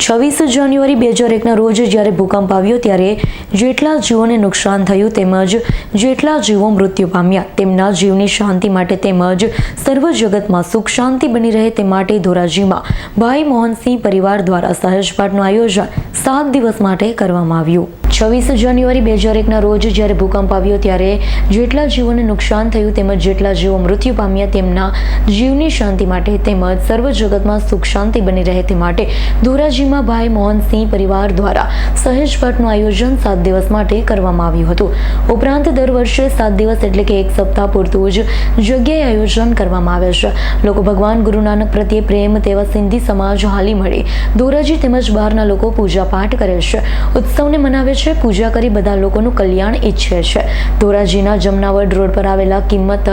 છવ્વીસ જાન્યુઆરી બે હજાર એકના રોજ જ્યારે ભૂકંપ આવ્યો ત્યારે જેટલા જીવોને નુકસાન થયું તેમજ જેટલા જીવો મૃત્યુ પામ્યા, તેમના જીવની શાંતિ માટે તેમજ સર્વ જગતમાં સુખ શાંતિ બની રહે તે માટે ધોરાજીમાં ભાઈ મોહનસિંહ પરિવાર દ્વારા સહેજપાઠનું આયોજન સાત દિવસ માટે કરવામાં આવ્યું. છવ્વીસ જાન્યુઆરી બે હજાર એકના રોજ જ્યારે ભૂકંપ આવ્યો ત્યારે જેટલા જીવોને નુકસાન થયું તેમજ જેટલા જીવો મૃત્યુ પામ્યા તેમના જીવની શાંતિ માટે તેમજ સર્વ જગતમાં સુખ શાંતિ બની રહે તે માટે ધોરાજીમાં ભાઈ મોહનસિંહ પરિવાર દ્વારા સહેજ ભટ્ટનું આયોજન સાત દિવસ માટે કરવામાં આવ્યું હતું. ઉપરાંત દર વર્ષે સાત દિવસ એટલે કે એક સપ્તાહ પૂરતું જ જગ્યાએ આયોજન કરવામાં આવે છે. લોકો ભગવાન ગુરુ નાનક પ્રત્યે પ્રેમ તેવા સિંધી સમાજ હાલી મળી. ધોરાજી તેમજ બહારના લોકો પૂજા પાઠ કરે છે. ઉત્સવને મનાવે છે. પૂજા કરી બધા લોકોનું કલ્યાણ ઈચ્છે છે. ધોરાજીના જમનાવડ રોડ પર આવેલા કિંમત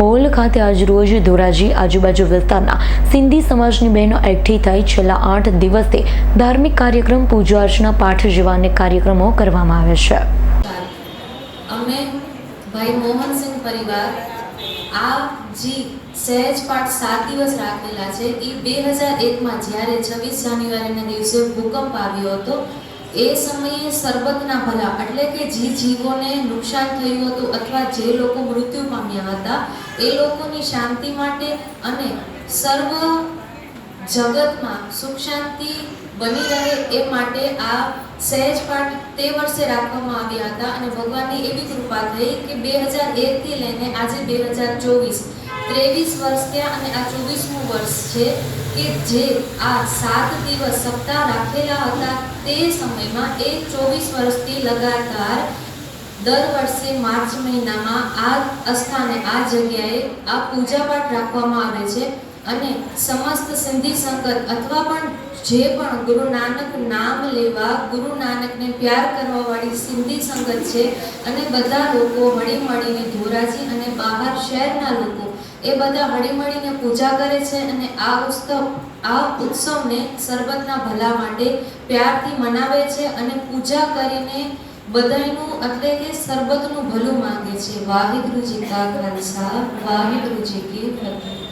હોલ ખાતે આજ રોજ ધોરાજી આજુબાજુ વિસ્તારના સિંધી સમાજની બહેનો એકઠી થઈ છેલ્લા આઠ દિવસથી ધાર્મિક કાર્યક્રમ, પૂજા અર્ચના, પાઠ જેવા કાર્યક્રમો કરવામાં આવે છે. અમે ભાઈ મોહનસિંહ પરિવાર આ જે સહેજ પાઠ સાત દિવસ રાખેલા છે. એ બે હજાર એકમાં જ્યારે છવ્વીસ જાન્યુઆરીના દિવસે ભૂકંપ આવ્યો હતો, એ સમયે સરબતના ભલા એટલે કે જે જીવોને નુકસાન થયું હતું અથવા જે લોકો મૃત્યુ પામ્યા હતા, એ લોકોની શાંતિ માટે અને સર્વ જગતમાં સુખ શાંતિ બની રહે એ માટે આ સહેજ પાઠ તે વર્ષે રાખવામાં આવ્યા હતા અને ભગવાનની એવી કૃપા થઈ કે બે હજાર એકથી લઈને આજે બે હજાર ચોવીસ, ત્રેવીસ વર્ષ થયા અને આ ચોવીસમું વર્ષ છે કે જે આ સાત દિવસ સપ્તાહ રાખેલા હતા તે સમયમાં એ ચોવીસ વર્ષથી લગાતાર દર વર્ષે માર્ચ મહિનામાં આ અસ્થાને, આ જગ્યાએ આ પૂજાપાઠ રાખવામાં આવે છે. અને સમસ્ત સિંધી સંગત અથવા પણ જે પણ ગુરુ નાનક નામ લેવા, ગુરુ નાનકને પ્યાર કરવા વાળી સિંધી સંગત છે અને બધા લોકો હળી મળીને ધોરાજી અને બહાર શહેરના લોકો એ બધા હળી મળીને પૂજા કરે છે અને આ ઉત્સવ, આ ઉત્સવને સરબતના ભલા માટે પ્યારથી મનાવે છે અને પૂજા કરીને બધાયનું એટલે કે સરબતનું ભલું માંગે છે. વાહિગુરુજી કા ખાલસા, વાહિગુરુજી કી Fateh.